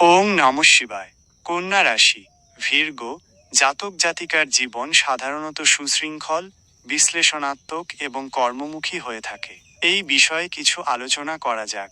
ওং নম শিবায়। কন্যা রাশি, ভীর্গ, জাতক জাতিকার জীবন সাধারণত সুশৃঙ্খল, বিশ্লেষণাত্মক এবং কর্মমুখী হয়ে থাকে। এই বিষয়ে কিছু আলোচনা করা যাক।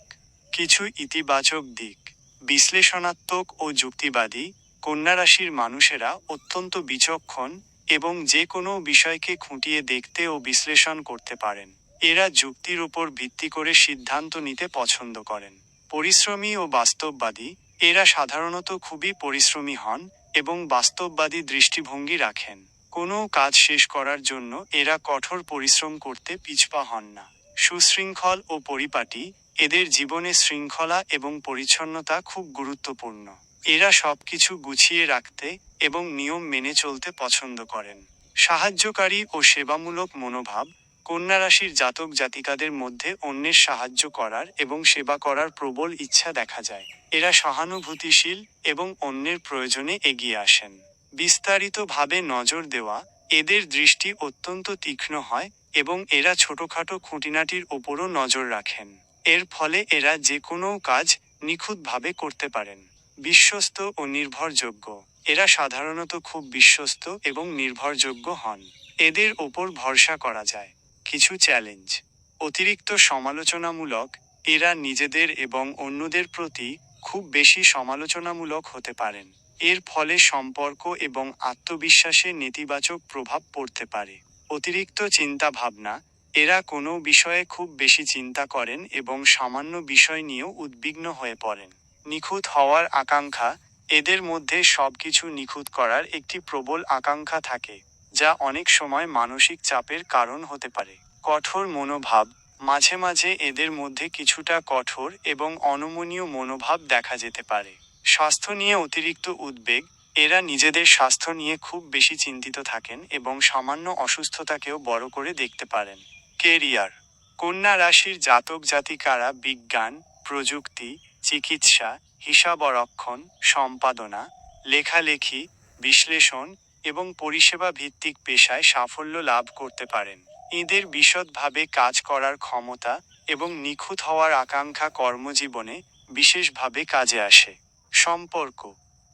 কিছু ইতিবাচক দিক। বিশ্লেষণাত্মক ও যুক্তিবাদী কন্যা রাশির মানুষেরা অত্যন্ত বিচক্ষণ এবং যে কোনো বিষয়কে খুঁটিয়ে দেখতে ও বিশ্লেষণ করতে পারেন। এরা যুক্তির উপর ভিত্তি করে সিদ্ধান্ত নিতে পছন্দ করেন। পরিশ্রমী ও বাস্তববাদী এরা সাধারণত খুবই পরিশ্রমী হন এবং বাস্তববাদী দৃষ্টিভঙ্গি রাখেন। কোনো কাজ শেষ করার জন্য এরা কঠোর পরিশ্রম করতে পিছপা হন না। সুশৃঙ্খল ও পরিপাটি এদের জীবনে শৃঙ্খলা এবং পরিচ্ছন্নতা খুব গুরুত্বপূর্ণ। এরা সবকিছু গুছিয়ে রাখতে এবং নিয়ম মেনে চলতে পছন্দ করেন। সাহায্যকারী ও সেবামূলক মনোভাব কন্যা রাশির জাতক জাতিকাদের মধ্যে অন্যের সাহায্য করার এবং সেবা করার প্রবল ইচ্ছা দেখা যায়। এরা সহানুভূতিশীল এবং অন্যের প্রয়োজনে এগিয়ে আসেন। বিস্তারিতভাবে নজর দেওয়া, এদের দৃষ্টি অত্যন্ত তীক্ষ্ণ হয় এবং এরা ছোটখাটো খুঁটিনাটির ওপরও নজর রাখেন। এর ফলে এরা যে কোনো কাজ নিখুঁতভাবে করতে পারেন। বিশ্বস্ত ও নির্ভরযোগ্য। এরা সাধারণত খুব বিশ্বস্ত এবং নির্ভরযোগ্য হন। এদের ওপর ভরসা করা যায়। কিছু চ্যালেঞ্জ অতিরিক্ত সমালোচনামূলক, এরা নিজেদের এবং অন্যদের প্রতি খুব বেশি সমালোচনামূলক হতে পারেন। এর ফলে সম্পর্ক এবং আত্মবিশ্বাসে নেতিবাচক প্রভাব পড়তে পারে। অতিরিক্ত চিন্তা ভাবনা এরা কোনো বিষয়ে খুব বেশি চিন্তা করেন এবং সামান্য বিষয় নিয়েও উদ্বিগ্ন হয়ে পড়েন। নিখুঁত হওয়ার আকাঙ্ক্ষা, এদের মধ্যে সবকিছু নিখুঁত করার একটি প্রবল আকাঙ্ক্ষা থাকে। যা অনেক সময় মানসিক চাপের কারণ হতে পারে। কঠোর মনোভাব, মাঝে মাঝে এদের মধ্যে কিছুটা কঠোর এবং অনমনীয় মনোভাব দেখা যেতে পারে। স্বাস্থ্য নিয়ে অতিরিক্ত উদ্বেগ, এরা নিজেদের স্বাস্থ্য নিয়ে খুব বেশি চিন্তিত থাকেন এবং সামান্য অসুস্থতাকেও বড় করে দেখতে পারেন। কেরিয়ার, কন্যা রাশির জাতক জাতিকারা বিজ্ঞান, প্রযুক্তি, চিকিৎসা, হিসাবরক্ষণ, সম্পাদনা, লেখালেখি, বিশ্লেষণ এবং পরিষেবা ভিত্তিক পেশায় সাফল্য লাভ করতে পারেন। এদের বিশদভাবে কাজ করার ক্ষমতা এবং নিখুঁত হওয়ার আকাঙ্ক্ষা কর্মজীবনে বিশেষভাবে কাজে আসে। সম্পর্ক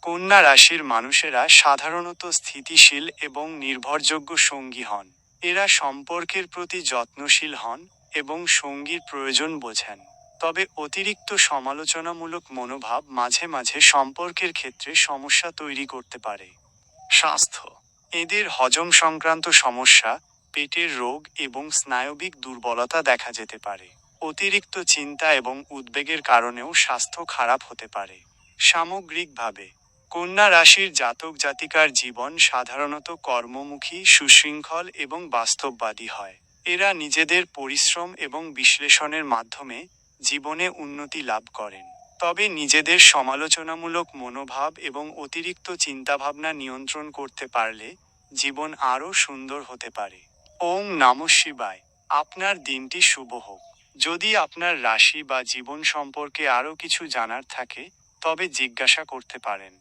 কন্যা রাশির মানুষেরা সাধারণত স্থিতিশীল এবং নির্ভরযোগ্য সঙ্গী হন। এরা সম্পর্কের প্রতি যত্নশীল হন এবং সঙ্গীর প্রয়োজন বোঝেন। তবে অতিরিক্ত সমালোচনামূলক মনোভাব মাঝে মাঝে সম্পর্কের ক্ষেত্রে সমস্যা তৈরি করতে পারে। স্বাস্থ্য। এদের হজম সংক্রান্ত সমস্যা, পেটের রোগ এবং স্নায়বিক দুর্বলতা দেখা যেতে পারে। অতিরিক্ত চিন্তা এবং উদ্বেগের কারণেও স্বাস্থ্য খারাপ হতে পারে। সামগ্রিকভাবে, কন্যা রাশির জাতক জাতিকার জীবন সাধারণত কর্মমুখী, সুশৃঙ্খল এবং বাস্তববাদী হয়। এরা নিজেদের পরিশ্রম এবং বিশ্লেষণের মাধ্যমে জীবনে উন্নতি লাভ করেন। তবে নিজেদের সমালোচনামূলক মনোভাব এবং অতিরিক্ত চিন্তাভাবনা নিয়ন্ত্রণ করতে পারলে জীবন আরও সুন্দর হতে পারে। ওং নম শিবায়। আপনার দিনটি শুভ হোক। যদি আপনার রাশি বা জীবন সম্পর্কে আরও কিছু জানার থাকে, তবে জিজ্ঞাসা করতে পারেন।